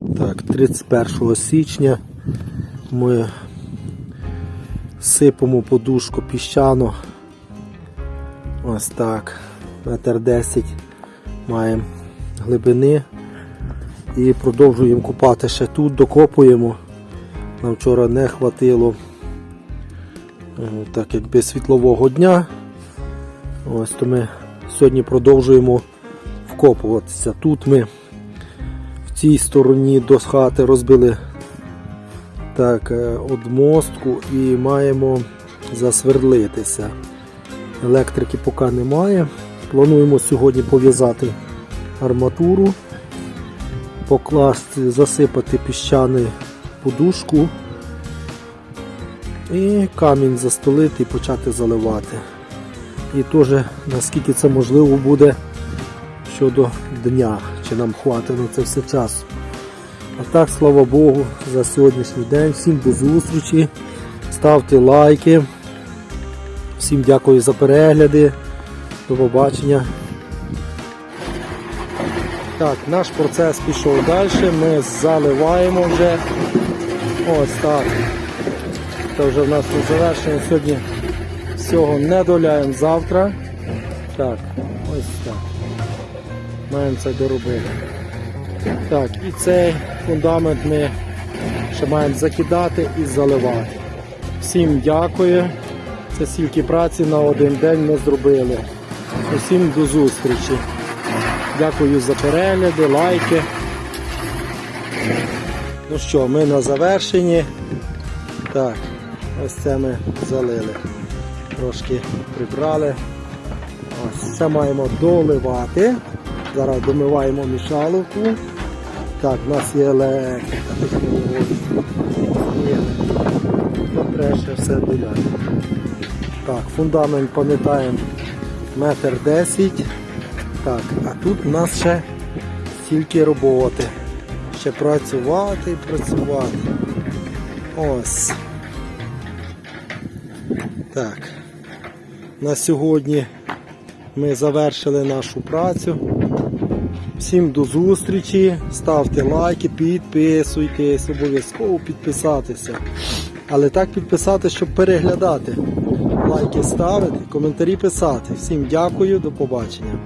Так, 31 січня ми сипемо подушку піщану. Ось так. Метр 10 маємо глибини. І продовжуємо купати ще тут, докопуємо. Нам вчора не хватило е, так якби світлового дня. Ось то ми сьогодні продовжуємо вкопуватися. Тут ми цій стороні до хати розбили так, е, одмостку і маємо засвердлитися. Електрики поки немає. Плануємо сьогодні пов'язати арматуру, покласти, засипати піщану подушку і камінь застелити і почати заливати. І теж наскільки це можливо буде щодо дня, чи нам хватить на це все часу. А так, слава Богу, за сьогоднішній день. Всім до зустрічі. Ставте лайки. Всім дякую за перегляди. До побачення. Так, наш процес пішов далі. Ми заливаємо вже. Ось так. Це вже в нас не завершено. Сьогодні всього не доляємо завтра. Так, ось так. Маємо це доробити. Так, і цей фундамент ми ще маємо закидати і заливати. Всім дякую. Це стільки праці на один день ми зробили. Усім до зустрічі. Дякую за перегляди, лайки. Ну що, ми на завершенні. Так, ось це ми залили. Трошки прибрали. Ось це маємо доливати. Зараз домиваємо мішаловку. Так, в нас є електрика, треба все доляти. Так, фундамент пам'ятаємо метр десять. Так, а тут у нас ще стільки роботи. Ще працювати і працювати. Ось. Так. На сьогодні ми завершили нашу працю. Всім до зустрічі. Ставте лайки, підписуйтесь, обов'язково підписатися. Але так підписати, щоб переглядати. Лайки ставити, коментарі писати. Всім дякую, до побачення.